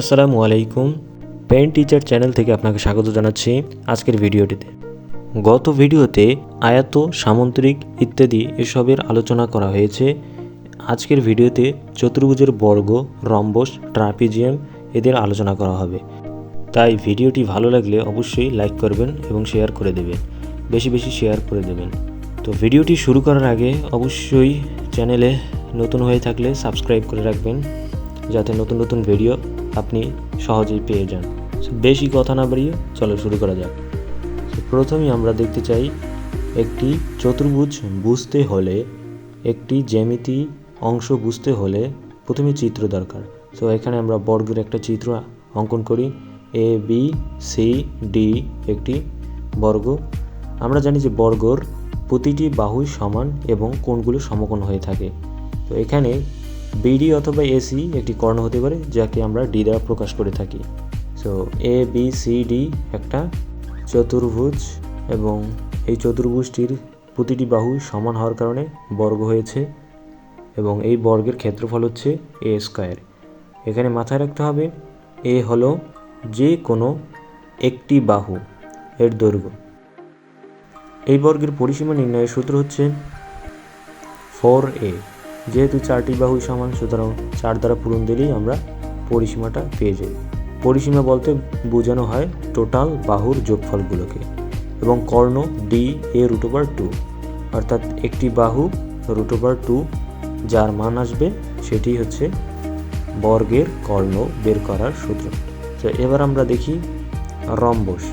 আসসালামু আলাইকুম। Pen teacher channel থেকে আপনাকে স্বাগত জানাচ্ছি আজকের ভিডিওটিতে। গত ভিডিওতে আয়াত সামুদ্রিক ইত্যাদি এসবের আলোচনা করা হয়েছে। আজকের ভিডিওতে চতুর্ভুজের বর্গ, রম্বস, ট্রাপিজিয়াম এদের আলোচনা করা হবে। তাই ভিডিওটি ভালো লাগলে অবশ্যই লাইক করবেন এবং শেয়ার করে দেবেন। বেশি বেশি শেয়ার করে দেবেন। তো ভিডিওটি শুরু করার আগে অবশ্যই চ্যানেলে নতুন হয়ে থাকলে সাবস্ক্রাইব করে রাখবেন, যাতে নতুন নতুন ভিডিও আপনি সহজেই পেয়ে যান। বেশি কথা না বাড়িয়ে চলো শুরু করা যাক। প্রথমেই আমরা দেখতে চাই, একটি চতুর্ভুজ বুঝতে হলে, একটি জ্যামিতি অংশ বুঝতে হলে প্রথমে চিত্র দরকার। সো এখানে আমরা বর্গের একটা চিত্র অঙ্কন করি। এ বি সি ডি একটি বর্গ। আমরা জানি যে বর্গর প্রতিটি বাহুই সমান এবং কোণগুলো সমকোণ হয়ে থাকে। তো, এখানে বিডি অথবা এসি একটি কর্ণ হতে পারে, যাকে আমরা ডি দ্বারা প্রকাশ করে থাকি। So A B C D একটা চতুর্ভুজ এবং এই চতুর্ভুজটির প্রতিটি বাহু সমান হওয়ার কারণে বর্গ হয়েছে এবং এই বর্গের ক্ষেত্রফল হচ্ছে এ স্কোয়ার এখানে মাথায় রাখতে হবে এ হলো যে কোনো একটি বাহু এর দৈর্ঘ্য। এই বর্গের পরিসীমা নির্ণয়ের সূত্র হচ্ছে ফোর এ যেহেতু চারটি বাহু সমান, সুতরাং চার দ্বারা পূরণ দিলেই আমরা পরিসীমাটা পেয়ে যাই। পরিসীমা বলতে বোঝানো হয় টোটাল বাহুর যোগফলগুলোকে এবং কর্ণ D A root over two অর্থাৎ একটি বাহু রুট ওভার টু যার মান আসবে সেটি হচ্ছে বর্গের কর্ণ বের করার সূত্র। তো এবার আমরা দেখি রম্বস।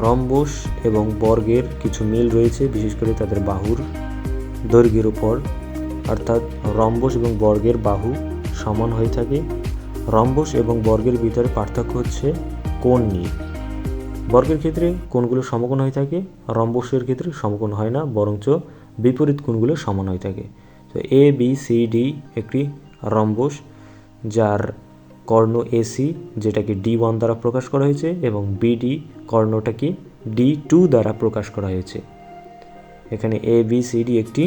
রম্বস এবং বর্গের কিছু মিল রয়েছে, বিশেষ করে তাদের বাহুর দৈর্ঘ্যের উপর। অর্থাৎ রম্বস এবং বর্গের বাহু সমান হয়ে থাকে। রম্বস এবং বর্গের ভিতরে পার্থক্য হচ্ছে কোণ নিয়ে। বর্গের ক্ষেত্রে কোণগুলো সমকোণ হয়ে থাকে, রম্বসের ক্ষেত্রে সমকোণ হয় না, বরঞ্চ বিপরীত কোণগুলো সমান হয়ে থাকে। তো এ বি সি ডি একটি রম্বস যার কর্ণ এসি যেটাকে ডি ওয়ান দ্বারা প্রকাশ করা হয়েছে, এবং বিডি কর্ণটাকে ডি টু দ্বারা প্রকাশ করা হয়েছে। এখানে এ বি সি ডি একটি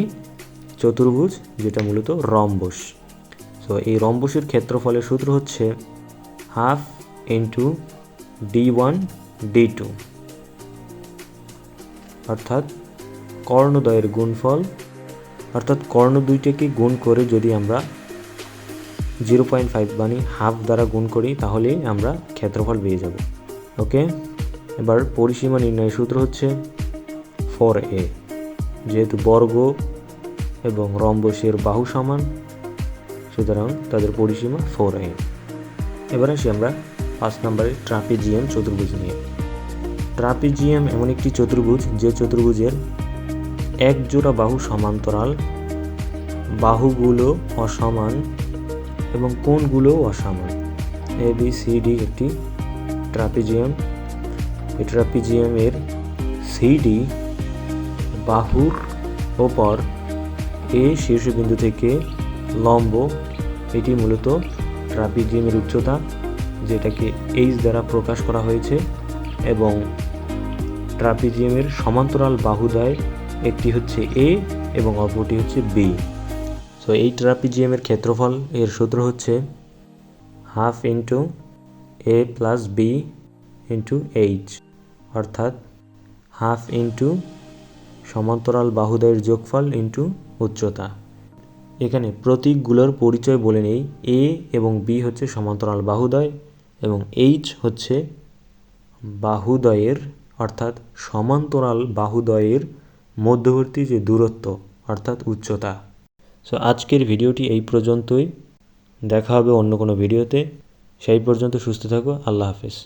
চতুর্ভুজ, যেটা মূলত রম্বস। তো এই রম্বসের ক্ষেত্রফলের সূত্র হচ্ছে half into D one, D two. অর্থাৎ কর্ণদ্বয়ের গুণফল, অর্থাৎ কর্ণ দুইটাকে গুণ করে যদি আমরা জিরো পয়েন্ট ফাইভ মানে হাফ দ্বারা গুণ করি, তাহলেই আমরা ক্ষেত্রফল পেয়ে যাব। ওকে এবার পরিসীমা নির্ণয়ের সূত্র হচ্ছে ফোর এ যেহেতু বর্গ এবং রম্বসের বাহু সমান। সুতরাং তাদের পরিসীমা ফোর এ এবার আসি আমরা পাঁচ নম্বরে ট্রাপিজিয়াম চতুর্ভুজ নিয়ে। ট্রাপিজিয়াম এমন একটি চতুর্ভুজ যে চতুর্ভুজের এক জোড়া বাহু সমান্তরাল, বাহুগুলো অসমান এবং কোণগুলো অসমান। এ বি সি ডি একটি ট্রাপিজিয়াম। এই ট্রাপিজিয়ামের সিডি বাহুর ওপর এ শীর্ষবিন্দু থেকে লম্ব, এটি মূলত ট্রাপিজিয়ামের উচ্চতা, যেটাকে এইচ দ্বারা প্রকাশ করা হয়েছে এবং ট্রাপিজিয়ামের সমান্তরাল বাহুদয় একটি হচ্ছে এ এবং অপরটি হচ্ছে বি সো এই ট্রাপিজিয়ামের ক্ষেত্রফল, এর সূত্র হচ্ছে half into A plus B into H অর্থাৎ হাফ ইন্টু সমান্তরাল বাহুদয়ের যোগফল ইন্টু উচ্চতা। এখানে প্রতীকগুলোর পরিচয় বলে নেই। এ এবং বি হচ্ছে সমান্তরাল বাহুদয় এবং এইচ হচ্ছে বাহুদয়ের, অর্থাৎ সমান্তরাল বাহুদয়ের মধ্যবর্তী যে দূরত্ব, অর্থাৎ উচ্চতা। সো আজকের ভিডিওটি এই পর্যন্তই। দেখা হবে অন্য কোনো ভিডিওতে। সেই পর্যন্ত সুস্থ থাকো। আল্লাহ হাফেজ।